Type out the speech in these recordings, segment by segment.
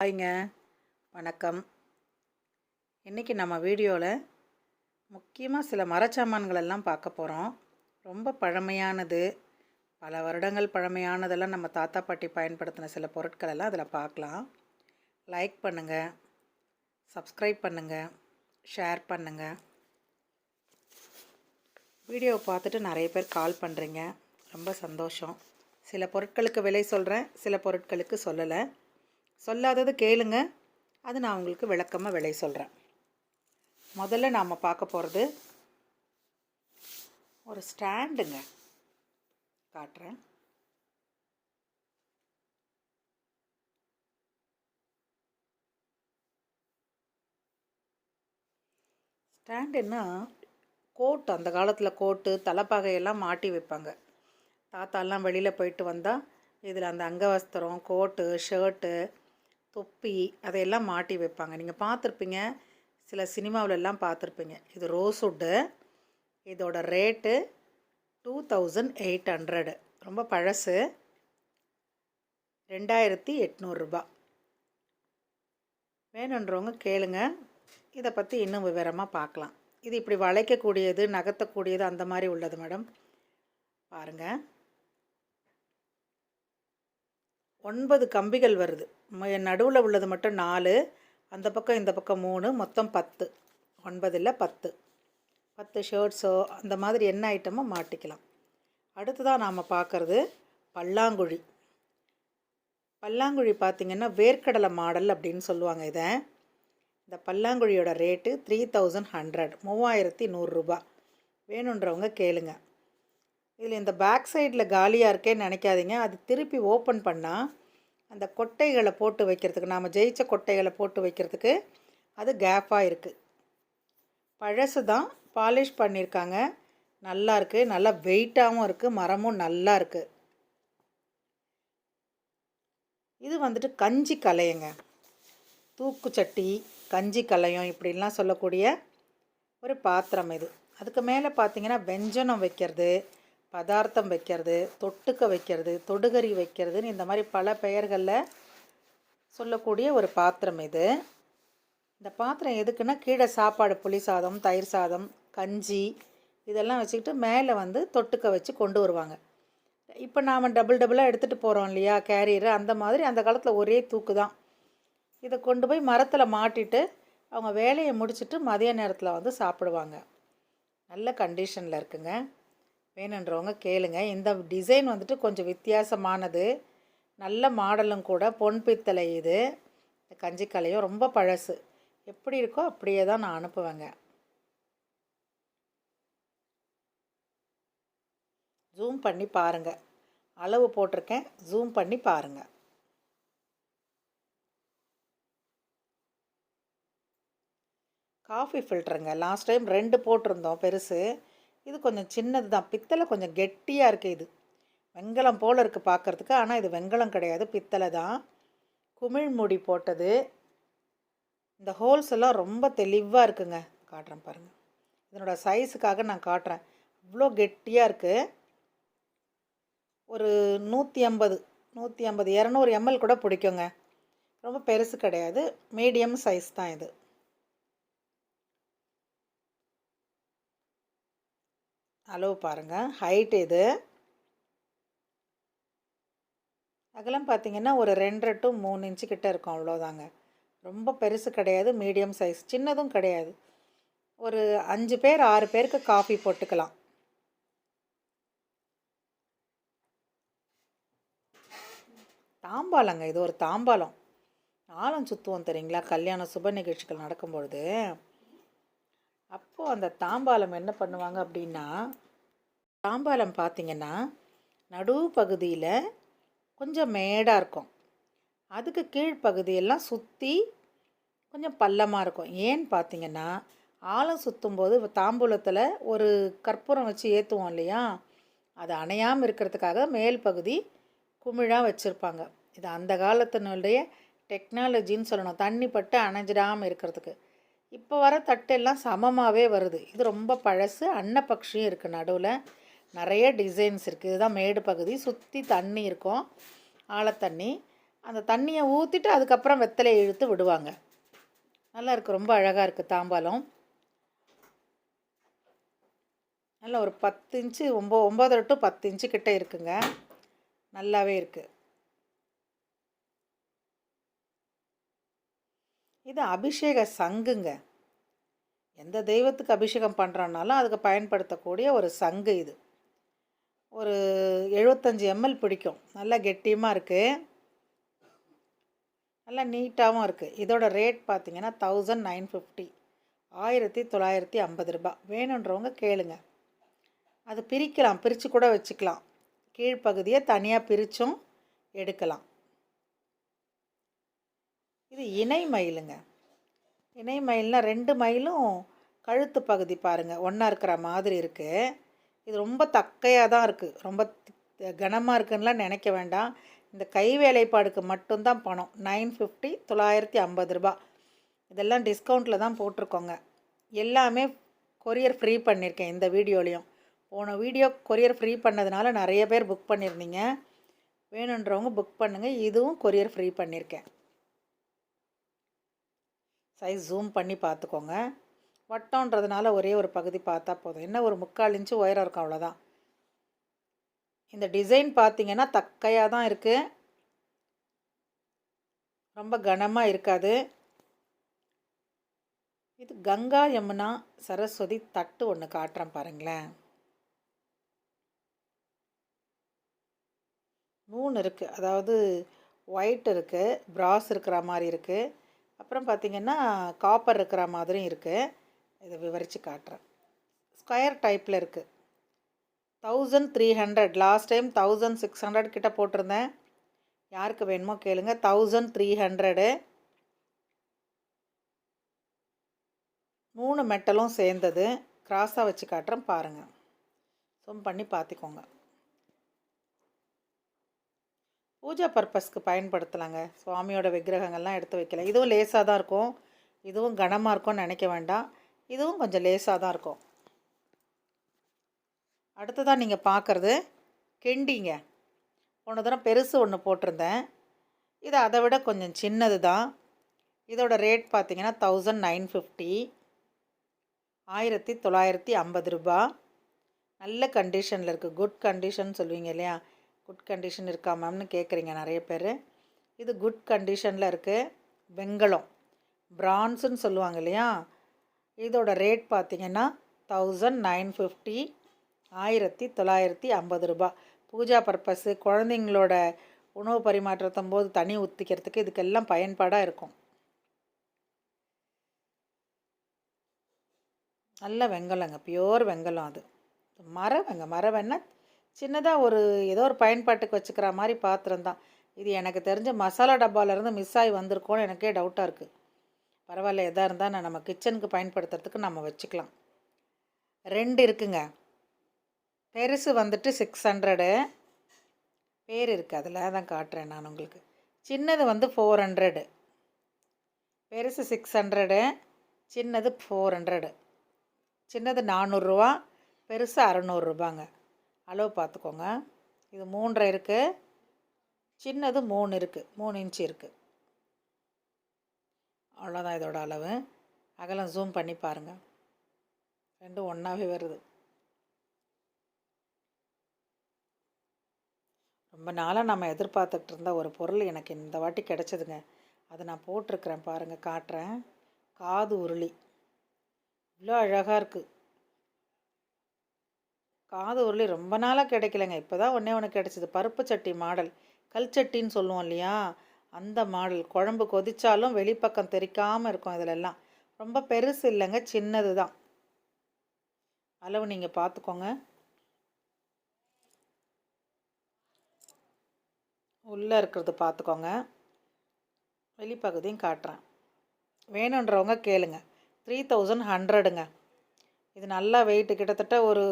ஹாய்ங்க வணக்கம். இன்றைக்கி நம்ம வீடியோவில் முக்கியமாக சில மரச்சாமான்களெல்லாம் பார்க்க போகிறோம் ரொம்ப பழமையானது பல வருடங்கள் பழமையானதெல்லாம் நம்ம தாத்தா பாட்டி பயன்படுத்தின சில பொருட்கள் எல்லாம் அதில் பார்க்கலாம். லைக் பண்ணுங்கள் சப்ஸ்கிரைப் பண்ணுங்கள் ஷேர் பண்ணுங்கள் வீடியோவை பார்த்துட்டு நிறைய பேர் கால் பண்ணுறீங்க ரொம்ப சந்தோஷம். சில பொருட்களுக்கு விலை சொல்கிறேன் சில பொருட்களுக்கு சொல்லலை. சொல்லாதது கேளுங்க. அது நான் உங்களுக்கு விளக்கமாக விலை சொல்கிறேன் முதல்ல நாம் பார்க்க போகிறது ஒரு ஸ்டாண்டுங்க. காட்டுறேன். ஸ்டாண்டுன்னா கோட். அந்த காலத்தில் கோட்டு தலைப்பாகையெல்லாம் மாட்டி வைப்பாங்க. தாத்தாலாம் வெளியில் போயிட்டு வந்தால் இதில் அந்த அங்கவஸ்திரம் கோட்டு ஷர்ட்டு தொப்பி அதையெல்லாம் மாட்டி வைப்பாங்க. நீங்கள் பார்த்துருப்பீங்க சில சினிமாவிலெல்லாம் பார்த்துருப்பீங்க. இது ரோஸ்வுட்டு இதோட rate two thousand eight hundred. ரொம்ப பழசு. ரெண்டாயிரத்தி எட்நூறுரூபா வேணுன்றவங்க கேளுங்க. இதை பற்றி இன்னும் விவரமாக பார்க்கலாம். இது இப்படி வளைக்கக்கூடியது நகர்த்தக்கூடியது அந்த மாதிரி உள்ளது மேடம். பாருங்கள் ஒன்பது கம்பிகள் வருது. நடுவில் உள்ளது மட்டும் நாலு அந்த பக்கம் இந்த பக்கம் மூணு மொத்தம் பத்து. ஒன்பதில் பத்து. பத்து ஷர்ட்ஸோ அந்த மாதிரி என்ன ஐட்டமோ மாட்டிக்கலாம். அடுத்ததாக நாம் பார்க்குறது பல்லாங்குழி. பல்லாங்குழி பார்த்திங்கன்னா வேர்க்கடலை மாடல் அப்படின்னு சொல்லுவாங்க இதை. இந்த பல்லாங்குழியோட ரேட்டு த்ரீ தௌசண்ட் ஹண்ட்ரட் மூவாயிரத்தி நூறுரூபா வேணுன்றவங்க கேளுங்க. இதில் இந்த பேக் சைடில் காலியாக இருக்கேன்னு நினைக்காதீங்க. அது திருப்பி ஓப்பன் பண்ணால் அந்த கொட்டைகளை போட்டு வைக்கிறதுக்கு நாம் ஜெயித்த கொட்டைகளை போட்டு வைக்கிறதுக்கு அது கேப்பாக இருக்குது பழசு தான் பாலிஷ் பண்ணியிருக்காங்க நல்லா இருக்குது நல்லா வெயிட்டாகவும் இருக்குது மரமும் நல்லா இருக்குது இது வந்துட்டு கஞ்சி கலையுங்க தூக்குச்சட்டி கஞ்சி கலையம் இப்படிலாம் சொல்லக்கூடிய ஒரு பாத்திரம் இது. அதுக்கு மேலே பார்த்திங்கன்னா வெஞ்சனம் வைக்கிறது பதார்த்தம் வைக்கிறது தொட்டுக்க வைக்கிறது தொடுகறி வைக்கிறதுன்னு இந்த மாதிரி பல பெயர்களில் சொல்லக்கூடிய ஒரு பாத்திரம் இது. இந்த பாத்திரம் எதுக்குன்னா கீழே சாப்பாடு புளி சாதம் தயிர் சாதம் கஞ்சி இதெல்லாம் வச்சுக்கிட்டு மேலே வந்து தொட்டுக்க வச்சு கொண்டு வருவாங்க. இப்போ நாம் டபுள் டபுளாக எடுத்துகிட்டு போகிறோம் இல்லையா கேரியரு அந்த மாதிரி அந்த காலத்தில் ஒரே தூக்கு தான். இதை கொண்டு போய் மரத்தில் மாட்டிட்டு அவங்க வேலையை முடிச்சுட்டு மதிய நேரத்தில் வந்து சாப்பிடுவாங்க. நல்ல கண்டிஷனில் இருக்குங்க. வேணுன்றவங்க கேளுங்க. இந்த டிசைன் வந்துட்டு கொஞ்சம் வித்தியாசமானது. நல்ல மாடலும் கூட பொன் பித்தளை இது. இந்த கஞ்சிக்கலையும் ரொம்ப பழசு. எப்படி இருக்கோ அப்படியே தான் நான் அனுப்புவேங்க. ஜூம் பண்ணி பாருங்கள் அளவு போட்டிருக்கேன். ஜூம் பண்ணி பாருங்கள் காஃபி ஃபில்டருங்க லாஸ்ட் டைம் ரெண்டு போட்டிருந்தோம் பெருசு. இது கொஞ்சம் சின்னது தான். பித்தளை கொஞ்சம் கெட்டியாக இருக்குது இது. வெங்கலம் போல் இருக்குது பார்க்குறதுக்கு ஆனால் இது வெங்கலம் கிடையாது. பித்தளை தான். குமிழ் மூடி போட்டது. இந்த ஹோல்ஸ் எல்லாம் ரொம்ப தெளிவாக இருக்குங்க. காட்டுறேன் பாருங்கள் இதனோட சைஸுக்காக நான் காட்டுறேன். இவ்வளோ கெட்டியாக இருக்குது ஒரு நூற்றி ஐம்பது நூற்றி ஐம்பது இரநூறு எம்எல் கூட பிடிக்குங்க. ரொம்ப பெருசு கிடையாது. மீடியம் சைஸ் தான் இது. அளவு பாருங்கள் ஹைட் இது. அகலம் பார்த்திங்கன்னா ஒரு ரெண்டரை டு மூணு இன்ச்சு கிட்டே இருக்கும் அவ்வளோதாங்க ரொம்ப பெருசு கிடையாது மீடியம் சைஸ் சின்னதும் கிடையாது. ஒரு அஞ்சு பேர் ஆறு பேருக்கு காஃபி போட்டுக்கலாம். தாம்பாலங்க இது ஒரு தாம்பாலம். ஆழம் சுற்றுவோம் தெரியுங்களா? கல்யாண சுப நிகழ்ச்சிகள் நடக்கும்பொழுது. அப்போது அந்த தாம்பாலம் என்ன பண்ணுவாங்க அப்படின்னா தாம்பாலம் பார்த்திங்கன்னா நடு பகுதியில் கொஞ்சம் மேடாக இருக்கும். அதுக்கு கீழ்ப்பகுதியெல்லாம் சுற்றி கொஞ்சம் பள்ளமாக இருக்கும். ஏன்னு பார்த்தீங்கன்னா ஆழம் சுற்றும்போது தாம்பூலத்தில் ஒரு கற்பூரம் வச்சு ஏற்றுவோம் இல்லையா? அது அணையாமல் இருக்கிறதுக்காக மேல் பகுதி குமிழாக வச்சுருப்பாங்க. இது அந்த காலத்தினுடைய டெக்னாலஜின்னு சொல்லணும். தண்ணி பட்டு அணைஞ்சிடாமல் இருக்கிறதுக்கு. இப்போ வர தட்டெல்லாம் சமமாகவே வருது. இது ரொம்ப பழசு அன்னப்பக்ஷியும் இருக்குது நடுவில். நிறைய டிசைன்ஸ் இருக்குது இதுதான் மேடு பகுதி. சுற்றி தண்ணி இருக்கும். ஆழத்தண்ணி. அந்த தண்ணியை ஊற்றிட்டு அதுக்கப்புறம் வெத்தலையை இழுத்து விடுவாங்க. நல்லா இருக்குது ரொம்ப அழகாக இருக்குது தாம்பாலம் நல்ல ஒரு பத்து இன்ச்சு ஒம்போ ஒம்பதரை டு பத்து இன்ச்சு கிட்ட இருக்குங்க. நல்லாவே இருக்குது இது அபிஷேக சங்குங்க. எந்த தெய்வத்துக்கு அபிஷேகம் பண்ணுறோன்னாலும் அதுக்கு பயன்படுத்தக்கூடிய ஒரு சங்கு இது. ஒரு எழுபத்தஞ்சி எம்எல் பிடிக்கும். நல்லா கெட்டியமாக இருக்குது நல்லா நீட்டாகவும் இருக்குது இதோட ரேட் பார்த்திங்கன்னா தௌசண்ட் நைன் ஃபிஃப்டி ஆயிரத்தி தொள்ளாயிரத்தி ஐம்பது ரூபா வேணுன்றவங்க கேளுங்க. அது பிரிக்கலாம். பிரித்து கூட வச்சுக்கலாம். கீழ்ப்பகுதியை தனியாக பிரித்தும் எடுக்கலாம். இது இணை மயிலுங்க. இணை மயில்னால் ரெண்டு மயிலும் கழுத்து பகுதி பாருங்கள் ஒன்றா இருக்கிற மாதிரி இருக்குது இது ரொம்ப தக்கையாக தான் இருக்குது ரொம்ப கனமாக இருக்குன்னுலாம் நினைக்க வேண்டாம். இந்த கை வேலைப்பாடுக்கு மட்டும்தான் பணம். நைன் ஃபிஃப்டி தொள்ளாயிரத்தி ஐம்பது ரூபா. இதெல்லாம் டிஸ்கவுண்ட்டில் தான் போட்டிருக்கோங்க. எல்லாமே கொரியர் ஃப்ரீ பண்ணியிருக்கேன் இந்த வீடியோலையும். போன வீடியோ கொரியர் ஃப்ரீ பண்ணதுனால நிறைய பேர் புக் பண்ணியிருந்தீங்க. வேணுன்றவங்க புக் பண்ணுங்கள் இதுவும் கொரியர் ஃப்ரீ பண்ணியிருக்கேன். சைஸ் ஜூம் பண்ணி பார்த்துக்கோங்க. வட்டம்ன்றதுனால ஒரே ஒரு பகுதி பார்த்தா போதும். என்ன ஒரு முக்கால் இன்ச்சு உயரம் இருக்கும் அவ்வளோதான் இந்த டிசைன் பார்த்தீங்கன்னா தக்கையாக தான் இருக்குது ரொம்ப கனமாக இருக்காது. இது கங்கா யமுனா சரஸ்வதி தட்டு ஒன்று காட்டுறேன் பாருங்களேன். மூணு இருக்குது அதாவது ஒயிட் இருக்குது ப்ராஸ் இருக்கிற மாதிரி இருக்குது அப்புறம் பார்த்திங்கன்னா காப்பர் இருக்கிற மாதிரியும் இருக்குது இதை விவரித்து காட்டுறேன். ஸ்கொயர் டைப்பில் இருக்குது thousand three hundred last time thousand six hundred கிட்ட போட்டிருந்தேன். யாருக்கு வேணுமோ கேளுங்க. தௌசண்ட் த்ரீ ஹண்ட்ரடு மூணு மெட்டலும் சேர்ந்தது. கிராஸாக வச்சு காட்டுறேன் பாருங்கள் சும் பண்ணி பார்த்துக்கோங்க. பூஜா பர்பஸ்க்கு பயன்படுத்தலாங்க. சுவாமியோட விக்கிரகங்கள்லாம் எடுத்து வைக்கலாம் இதுவும் லேசாக தான் இருக்கும். இதுவும் கனமாக இருக்கும்னு நினைக்க வேண்டாம். இதுவும் கொஞ்சம் லேசாக தான் இருக்கும். அடுத்ததாக நீங்கள் பார்க்குறது கெண்டிங்க. போன தடவை பெருசு ஒன்று போட்டிருந்தேன். இது அதை விட கொஞ்சம் சின்னது தான். இதோட ரேட் பார்த்தீங்கன்னா தௌசண்ட் நைன் ஃபிஃப்டி ஆயிரத்தி தொள்ளாயிரத்தி ஐம்பது ரூபா நல்ல கண்டிஷனில் இருக்குது குட் கண்டிஷன் சொல்லுவீங்க இல்லையா? குட் கண்டிஷன் இருக்கா மேம்னு கேட்குறீங்க நிறைய பேர். இது குட் கண்டிஷனில் இருக்குது வெங்கலம். பிரான்ஸுன்னு சொல்லுவாங்க இல்லையா? இதோட ரேட் பார்த்திங்கன்னா தௌசண்ட் நைன் ஃபிஃப்டி ஆயிரத்தி தொள்ளாயிரத்தி ஐம்பது ரூபா. பூஜா பர்பஸ்ஸு குழந்தைங்களோட உணவு பரிமாற்றத்தும் போது தண்ணி ஊற்றிக்கிறதுக்கு இதுக்கெல்லாம் பயன்பாடாக இருக்கும். நல்ல வெங்கலங்க பியோர் வெங்கலம் அது. மர வெங்க மர வெண்ணெய் சின்னதாக ஒரு ஏதோ ஒரு பயன்பாட்டுக்கு வச்சுக்கிற மாதிரி பாத்திரம் தான். இது எனக்கு தெரிஞ்ச மசாலா டப்பாவிலேருந்து மிஸ் ஆகி வந்திருக்கோன்னு எனக்கே டவுட்டாக இருக்குது பரவாயில்ல எதாக இருந்தால் நான் நம்ம கிச்சனுக்கு பயன்படுத்துறதுக்கு நம்ம வச்சுக்கலாம். ரெண்டு இருக்குங்க. பெருசு வந்துட்டு சிக்ஸ் ஹண்ட்ரடு பேர் இருக்குது அதில் தான் காட்டுறேன் நான் உங்களுக்கு. சின்னது வந்து ஃபோர் ஹண்ட்ரடு பெருசு சிக்ஸ் ஹண்ட்ரடு சின்னது ஃபோர் ஹண்ட்ரடு சின்னது நானூறுரூவா பெருசு அறநூறுரூபாங்க அளவு பார்த்துக்கோங்க. இது மூன்றரை இருக்குது சின்னது மூணு இருக்குது மூணு இன்ச்சு இருக்குது அவ்வளோதான் இதோட அளவு. அகலம் ஜூம் பண்ணி பாருங்கள் ரெண்டும் ஒன்றாவே வருது. ரொம்ப நாளாக நம்ம எதிர்பார்த்துட்டு இருந்த ஒரு பொருள் எனக்கு இந்த வாட்டி கிடச்சிதுங்க. அதை நான் போட்டிருக்கிறேன் பாருங்கள் காட்டுறேன். காது உருளி. இவ்வளோ அழகாக இருக்குது காது உருளி ரொம்ப நாளாக கிடைக்கலங்க. இப்போ தான் ஒன்றே ஒன்று கிடச்சிது பருப்பு சட்டி மாடல். கல் சட்டின்னு சொல்லுவோம் இல்லையா? அந்த மாடல். குழம்பு கொதித்தாலும் வெளிப்பக்கம் தெரிக்காமல் இருக்கும் இதிலெல்லாம். ரொம்ப பெருசு இல்லைங்க சின்னது தான் அளவு நீங்கள் பார்த்துக்கோங்க உள்ளே இருக்கிறது பார்த்துக்கோங்க வெளிப்பகுதியும் காட்டுறேன். வேணுன்றவங்க கேளுங்க. த்ரீ தௌசண்ட் ஹண்ட்ரடுங்க இது நல்லா வெயிட்டு கிட்டத்தட்ட ஒரு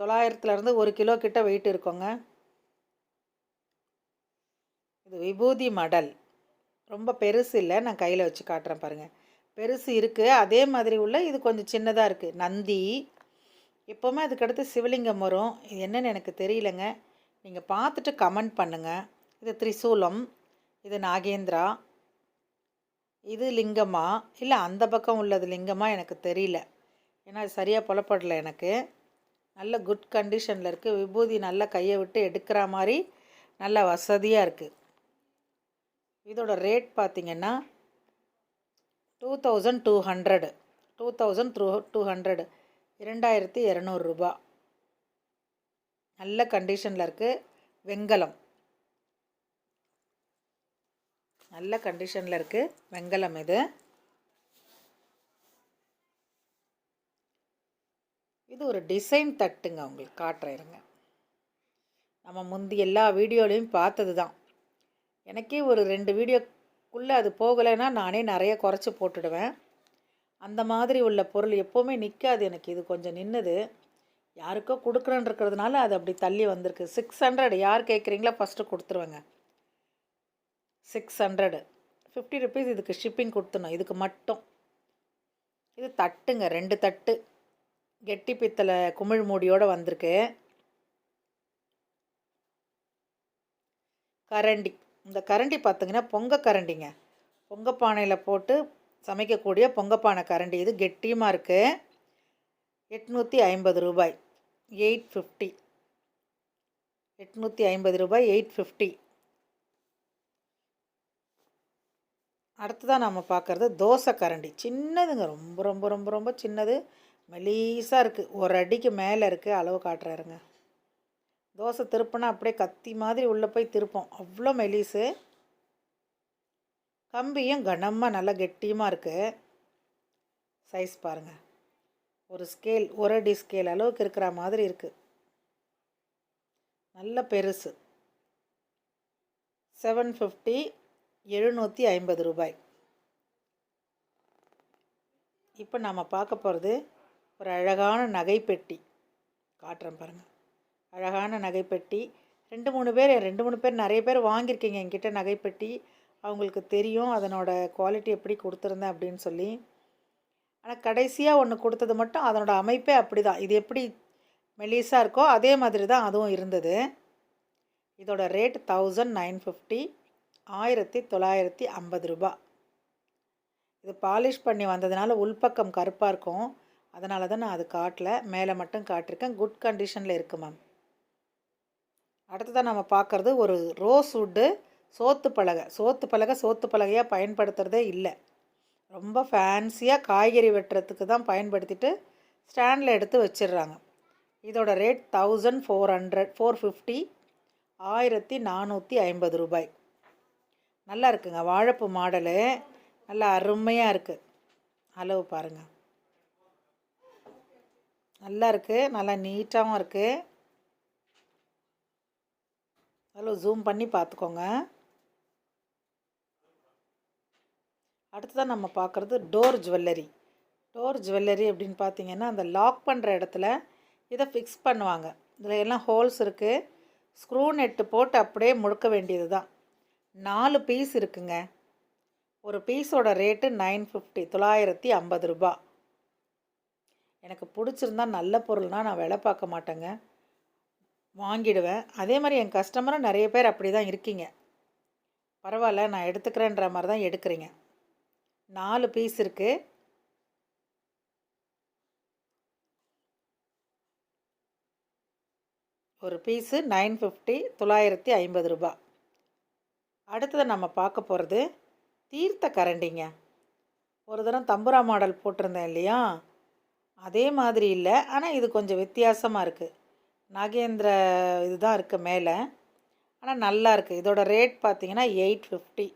தொள்ளாயிரத்துலேருந்து ஒரு கிலோ கிட்ட வெயிட் இருக்குங்க. இது விபூதி மடல். ரொம்ப பெருசு இல்லை நான் கையில் வச்சு காட்டுறேன் பாருங்கள் பெருசு இருக்குது அதே மாதிரி உள்ள இது கொஞ்சம் சின்னதாக இருக்குது நந்தி. எப்போவுமே அதுக்கடுத்து சிவலிங்கம் வரும். இது என்னென்னு எனக்கு தெரியலங்க. நீங்கள் பார்த்துட்டு கமெண்ட் பண்ணுங்கள் இது திரிசூலம் இது நாகேந்திரா இது லிங்கமா? இல்லை அந்த பக்கம் உள்ளது லிங்கமாக எனக்கு தெரியல. ஏன்னா அது சரியாக புலப்படலை எனக்கு. நல்ல குட் கண்டிஷனில் இருக்குது விபூதி நல்லா கையை விட்டு எடுக்கிற மாதிரி நல்ல வசதியாக இருக்குது இதோட ரேட் பார்த்திங்கன்னா two thousand two hundred two thousand through two hundred இரண்டாயிரத்தி இரநூறுபா நல்ல கண்டிஷனில் இருக்குது வெங்கலம். நல்ல கண்டிஷனில் இருக்குது வெங்கலம் இது. இது ஒரு டிசைன் தட்டுங்க உங்களுக்கு காட்டுறேருங்க நம்ம முந்தி எல்லா வீடியோலையும் பார்த்தது தான். எனக்கே ஒரு ரெண்டு வீடியோக்குள்ளே அது போகலைன்னா நானே நிறைய குறைச்சி போட்டுடுவேன். அந்த மாதிரி உள்ள பொருள் எப்போவுமே நிற்காது எனக்கு இது கொஞ்சம் நின்றுது யாருக்கோ கொடுக்குறேன்னு இருக்கிறதுனால அது அப்படி தள்ளி வந்திருக்கு. சிக்ஸ் ஹண்ட்ரட் யார் கேட்குறீங்களோ ஃபஸ்ட்டு கொடுத்துருவேங்க. சிக்ஸ் ஹண்ட்ரடு ஃபிஃப்டி ருபீஸ் இதுக்கு ஷிப்பிங் கொடுத்துணும் இதுக்கு மட்டும். இது தட்டுங்க ரெண்டு தட்டு. கெட்டி பித்தளை குமிழ் மூடியோடு வந்திருக்கு. கரண்டி. இந்த கரண்டி பார்த்திங்கன்னா பொங்க கரண்டிங்க. பொங்க பானையில் போட்டு சமைக்கக்கூடிய பொங்கப்பானை கரண்டி. இது கெட்டியமாக இருக்குது எட்நூற்றி ஐம்பது ரூபாய். Eight fifty. எட்நூற்றி ஐம்பது ரூபாய் எயிட் ஃபிஃப்டி. அடுத்ததாக நம்ம பார்க்குறது தோசை கரண்டி. சின்னதுங்க. ரொம்ப ரொம்ப ரொம்ப ரொம்ப சின்னது. மெலீஸாக இருக்குது ஒரு அடிக்கு மேலே இருக்குது அளவு காட்டுறாருங்க. தோசை திருப்பினா அப்படியே கத்தி மாதிரி உள்ளே போய் திருப்போம். அவ்வளோ மெலீஸு கம்பியும் கனமாக நல்லா கெட்டியமாக இருக்குது சைஸ் பாருங்கள் ஒரு ஸ்கேல் ஒரு அடி ஸ்கேல் அளவுக்கு இருக்கிற மாதிரி இருக்குது நல்ல பெருசு. செவன் ஃபிஃப்டி எழுநூற்றி ஐம்பது ரூபாய். இப்போ நம்ம பார்க்க போகிறது ஒரு அழகான நகைப்பெட்டி. காட்டுறேன் பாருங்கள் அழகான நகைப்பெட்டி. ரெண்டு மூணு பேர் ரெண்டு மூணு பேர் நிறைய பேர் வாங்கியிருக்கீங்க என்கிட்ட நகைப்பெட்டி. அவங்களுக்கு தெரியும் அதனோட குவாலிட்டி எப்படி கொடுத்துருந்தேன் அப்படின்னு சொல்லி. ஆனால் கடைசியாக ஒன்று கொடுத்தது மட்டும் அதனோட அமைப்பே அப்படி தான் இது எப்படி மெலிசாக இருக்கோ அதே மாதிரி தான் அதுவும் இருந்தது. இதோட ரேட் தௌசண்ட் நைன் ஃபிஃப்டி ஆயிரத்தி தொள்ளாயிரத்தி ஐம்பது ரூபா இது பாலிஷ் பண்ணி வந்ததுனால உள்பக்கம் கருப்பாக இருக்கும். அதனால தான் நான் அது காட்டல. மேலே மட்டும் காட்டிருக்கேன். குட் கண்டிஷனில் இருக்குது மேம் அடுத்ததாக நம்ம பார்க்குறது ஒரு ரோஸ் வுட்டு சோத்து பலகை. சோத்து பலகை சோத்து பலகையாக பயன்படுத்துகிறதே இல்லை. ரொம்ப ஃபேன்சியாக காய்கறி வெட்டுறதுக்கு தான் பயன்படுத்திட்டு ஸ்டாண்டில் எடுத்து வச்சிடுறாங்க. இதோட rate thousand four hundred four fifty ஆயிரத்தி நானூற்றி ஐம்பது ரூபாய். நல்லா இருக்குங்க. வாழைப்பு மாடலு. நல்லா அருமையாக இருக்குது அளவு பாருங்கள் நல்லா இருக்குது நல்லா நீட்டாகவும் இருக்குது அளவு ஜூம் பண்ணி பார்த்துக்கோங்க. அடுத்ததான் நம்ம பார்க்குறது டோர் ஜுவல்லரி டோர் ஜுவல்லரி அப்படின்னு பார்த்தீங்கன்னா அந்த லாக் பண்ணுற இடத்துல இதை ஃபிக்ஸ் பண்ணுவாங்க. இதில் எல்லாம் ஹோல்ஸ் இருக்குது ஸ்க்ரூ நெட்டு போட்டு அப்படியே முழுக்க வேண்டியது தான் நாலு பீஸ் இருக்குங்க. ஒரு பீஸோட ரேட்டு நைன் ஃபிஃப்டி தொள்ளாயிரத்தி ஐம்பது ரூபா எனக்கு பிடிச்சிருந்தா நல்ல பொருள்னால் நான் விலை பார்க்க மாட்டேங்க. வாங்கிடுவேன். அதே மாதிரி என் கஸ்டமரும் நிறைய பேர் அப்படி தான் இருக்கீங்க. பரவாயில்ல நான் எடுத்துக்கிறேன்ற மாதிரி தான் எடுக்கிறீங்க. நாலு பீஸ் இருக்குது ஒரு பீஸு நைன் ஃபிஃப்டி தொள்ளாயிரத்தி ஐம்பது ரூபா அடுத்தது நம்ம பார்க்க போகிறது தீர்த்த கரண்டிங்க. ஒரு தரம் தம்புரா மாடல் போட்டிருந்தேன் இல்லையா? அதே மாதிரி இல்லை. ஆனால் இது கொஞ்சம் வித்தியாசமாக இருக்குது நாகேந்திர இதுதான் இருக்குது மேலே. ஆனால் நல்லா இருக்குது இதோட ரேட் பார்த்திங்கன்னா எயிட் ஃபிஃப்டி